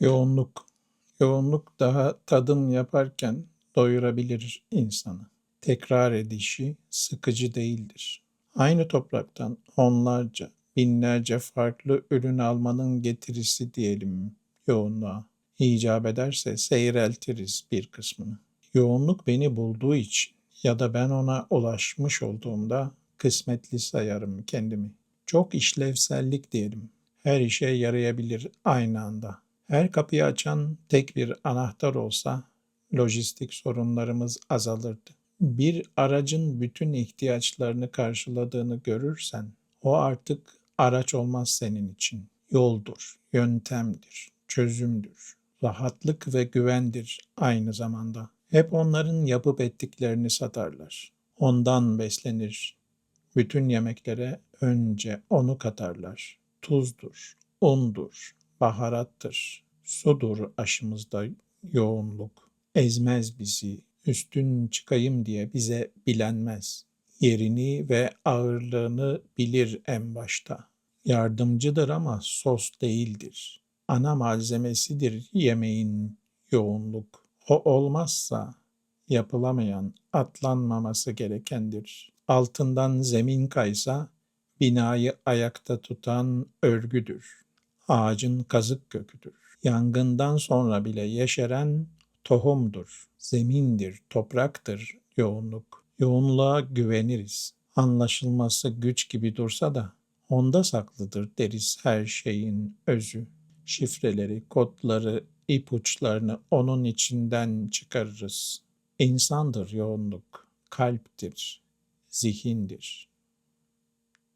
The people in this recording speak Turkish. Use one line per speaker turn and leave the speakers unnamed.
Yoğunluk. Yoğunluk daha tadım yaparken doyurabilir insanı. Tekrar edişi sıkıcı değildir. Aynı topraktan onlarca, binlerce farklı ürün almanın getirisi diyelim yoğunluğa. İcap ederse seyreltiriz bir kısmını. Yoğunluk beni bulduğu için ya da ben ona ulaşmış olduğumda kısmetli sayarım kendimi. Çok işlevsellik diyelim. Her işe yarayabilir aynı anda. Her kapıyı açan tek bir anahtar olsa lojistik sorunlarımız azalırdı. Bir aracın bütün ihtiyaçlarını karşıladığını görürsen o artık araç olmaz senin için. Yoldur, yöntemdir, çözümdür. Rahatlık ve güvendir aynı zamanda. Hep onların yapıp ettiklerini satarlar. Ondan beslenir. Bütün yemeklere önce onu katarlar. Tuzdur, undur, baharattır. Sudur aşımızda yoğunluk. Ezmez bizi, üstün çıkayım diye bize bilenmez. Yerini ve ağırlığını bilir en başta. Yardımcıdır ama sos değildir. Ana malzemesidir yemeğin yoğunluk. O olmazsa yapılamayan, atlanmaması gerekendir. Altından zemin kaysa binayı ayakta tutan örgüdür. Ağacın kazık köküdür. Yangından sonra bile yeşeren tohumdur. Zemindir, topraktır yoğunluk. Yoğunluğa güveniriz. Anlaşılması güç gibi dursa da onda saklıdır deriz her şeyin özü. Şifreleri, kodları, ipuçlarını onun içinden çıkarırız. İnsandır yoğunluk, kalptir, zihindir.